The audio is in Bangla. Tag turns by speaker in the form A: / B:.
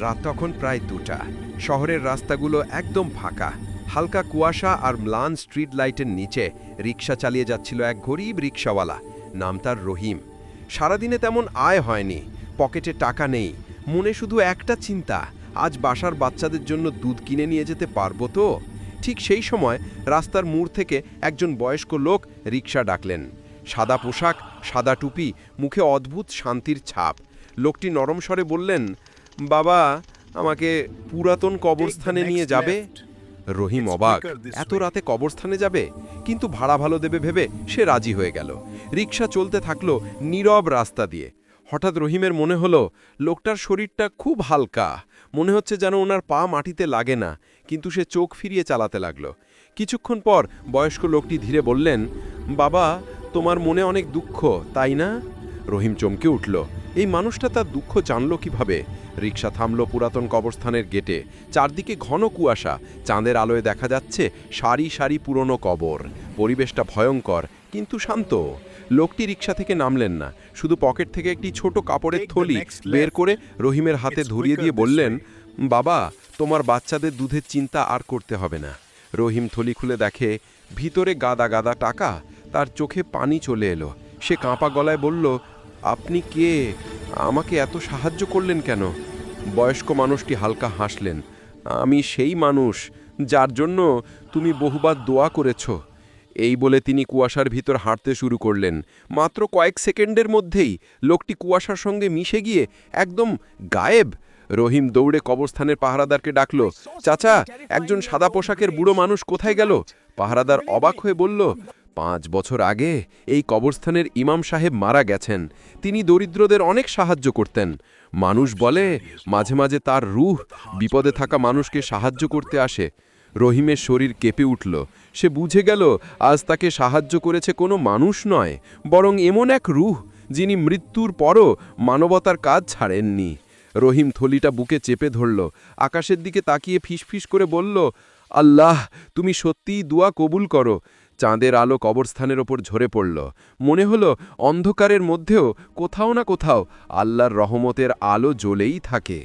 A: রাত তখন প্রায় দুটা। শহরের রাস্তাগুলো একদম ফাঁকা। হালকা কুয়াশা আর ম্লান স্ট্রিট লাইটের নিচে রিক্সা চালিয়ে যাচ্ছিল এক গরিব রিক্সাওয়ালা নাম তার রহিম। সারাদিনে তেমন আয় হয়নি, পকেটে টাকা নেই, মনে শুধু একটা চিন্তা, আজ বাসার বাচ্চাদের জন্য দুধ কিনে নিয়ে যেতে পারব তো? ঠিক সেই সময় রাস্তার মোড় থেকে একজন বয়স্ক লোক রিক্সা ডাকলেন। সাদা পোশাক, সাদা টুপি, মুখে অদ্ভুত শান্তির ছাপ। লোকটি নরম স্বরে বললেন বাবা আমাকে পুরাতন কবরস্থানে নিয়ে যাবে? রহিম অবাক। এত রাতে কবরস্থানে যাবে? কিন্তু ভাড়া ভালো দেবে ভেবে সে রাজি হয়ে গেল। রিক্সা চলতে থাকল নীরব রাস্তা দিয়ে। হঠাৎ রহিমের মনে হলো লোকটার শরীরটা খুব হালকা। মনে হচ্ছে যেন ওনার পা মাটিতে লাগে না কিন্তু সে চোখ ফিরিয়ে চালাতে লাগল। কিছুক্ষণ পর বয়স্ক লোকটি ধীরে বললেন বাবা তোমার মনে অনেক দুঃখ তাই না? রহিম চমকে উঠল। এই মানুষটা তার দুঃখ জানল কীভাবে? রিক্সা থামল পুরাতন কবরস্থানের গেটে। চারদিকে ঘন কুয়াশা। চাঁদের আলোয় দেখা যাচ্ছে সারি সারি পুরনো কবর। পরিবেশটা ভয়ঙ্কর কিন্তু শান্ত। লোকটি রিক্সা থেকে নামলেন না। শুধু পকেট থেকে একটি ছোট কাপড়ের থলি বের করে রহিমের হাতে ধরিয়ে দিয়ে বললেন বাবা তোমার বাচ্চাদের দুধের চিন্তা আর করতে হবে না। রহিম থলি খুলে দেখে ভিতরে গাদা গাদা টাকা। তার চোখে পানি চলে এলো। সে কাঁপা গলায় বলল আপনি কে? আমাকে এত সাহায্য করলেন কেন? বয়স্ক মানুষটি হালকা হাসলেন। আমি সেই মানুষ যার জন্য তুমি বহুবার দোয়া করেছ। এই বলে তিনি কুয়াশার ভিতর হাঁটতে শুরু করলেন। মাত্র কয়েক সেকেন্ডের মধ্যেই লোকটি কুয়াশার সঙ্গে মিশে গিয়ে একদম গায়েব রহিম দৌড়ে কবরস্থানের পাহারাদারকে ডাকল, চাচা, একজন সাদা পোশাকের বুড়ো মানুষ কোথায় গেল? পাহারাদার অবাক হয়ে বলল পাঁচ বছর আগে এই কবরস্থানের ইমাম সাহেব মারা গেছেন। তিনি দরিদ্রদের অনেক সাহায্য করতেন। মানুষ বলে, মাঝে মাঝে তার রুহ বিপদে থাকা মানুষকে সাহায্য করতে আসে। রহিমের শরীর কেঁপে উঠল। সে বুঝে গেল, আজ তাকে সাহায্য করেছে কোনো মানুষ নয়, বরং এমন এক রুহ যিনি মৃত্যুর পরও মানবতার কাজ ছাড়েননি। রহিম থলিটা বুকে চেপে ধরল, আকাশের দিকে তাকিয়ে ফিসফিস করে বলল আল্লাহ, তুমি সত্যিই দুয়া কবুল করো। চাঁদের আলো কবরস্থানের ওপর ঝরে পড়ল। মনে হলো অন্ধকারের মধ্যেও কোথাও না কোথাও আল্লাহর রহমতের আলো জ্বলেই থাকে।